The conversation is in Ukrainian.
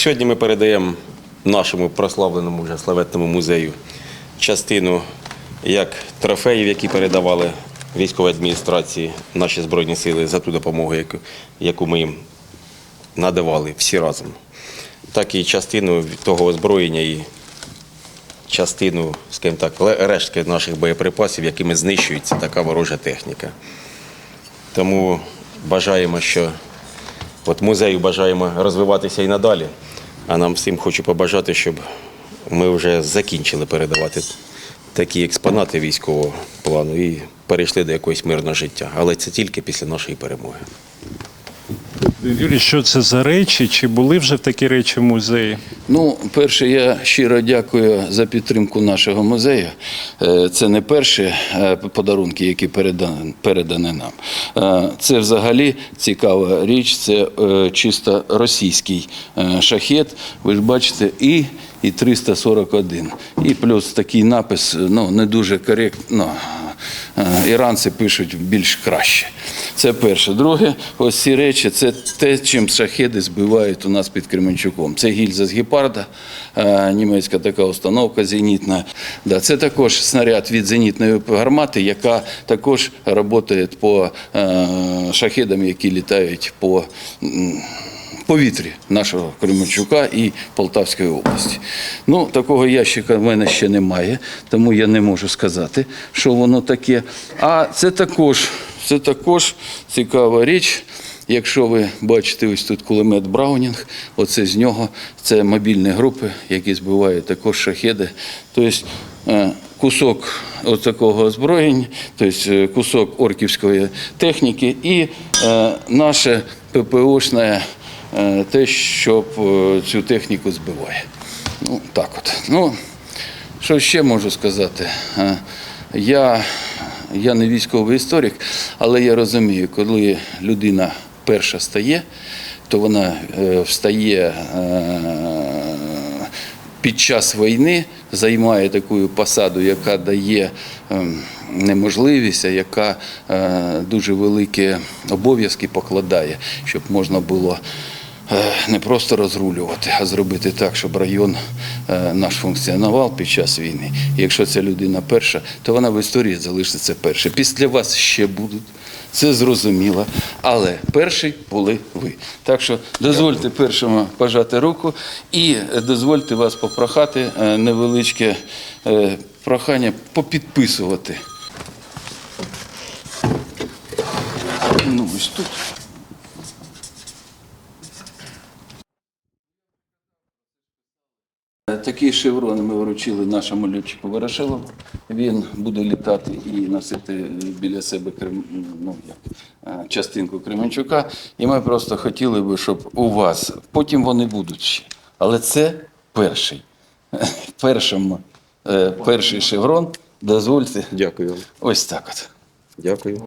Сьогодні ми передаємо нашому прославленому вже славетному музею частину як трофеїв, які передавали військовій адміністрації наші Збройні Сили за ту допомогу, яку, яку ми їм надавали всі разом, так і частину того озброєння і частину, скажімо так, рештки наших боєприпасів, якими знищується така ворожа техніка. Тому бажаємо, що от музею бажаємо розвиватися і надалі. А нам всім хочу побажати, щоб ми вже закінчили передавати такі експонати військового плану і перейшли до якогось мирного життя. Але це тільки після нашої перемоги. Юрій, що це за речі? Чи були вже такі речі в музеї? Ну, перше, я щиро дякую за підтримку нашого музею. Е, Це не перші е, подарунки, які передані, нам. Е, Це взагалі цікава річ, це чисто російський шахет. Ви ж бачите, і, і 341. І плюс такий напис, ну, не дуже коректно. Е, Іранці пишуть більш краще. Це перше. Друге, ось ці речі це те, чим шахеди збивають у нас під Кременчуком. Це гільза з гепарда, е, німецька така установка зенітна. Це також снаряд від зенітної гармати, яка також працює по е, шахедам, які літають по. Повітрі нашого Кременчука і Полтавської області. Ну, такого ящика в мене ще немає, тому я не можу сказати, що воно таке. А це також, це також цікава річ. Якщо ви бачите ось тут кулемет Браунінг, оце з нього це мобільні групи, які збивають також шахеди. Тобто е, кусок от такого озброєння, тобто е, кусок орківської техніки і е, наше ППОшне те, що е, цю техніку збиває. Ну, так от. Ну, що ще можу сказати? Е, Я, я не військовий історик, але я розумію, коли людина перша стає, то вона е, встає е, під час війни, займає таку посаду, яка дає ем, неможливість, а яка е, дуже великі обов'язки покладає, щоб можна було е, не просто розрулювати, а зробити так, щоб район е, наш функціонував під час війни. І якщо ця людина перша, то вона в історії залишиться перша. Після вас ще будуть. Це зрозуміло, але перші були ви. Так що дозвольте першому пожати руку і е, дозвольте вас попрохати е, невеличке е, прохання попідписувати. Ну, ось тут. Такий шеврон ми вручили нашому льотчику Ворошилову. Він буде літати і носити біля себе Крем... ну, як, е, частинку Кременчука. І ми просто хотіли би, щоб у вас, потім вони будуть ще. Але це перший. Першому, е, перший шеврон. Дозвольте. Дякую. Ось так от. Дякую.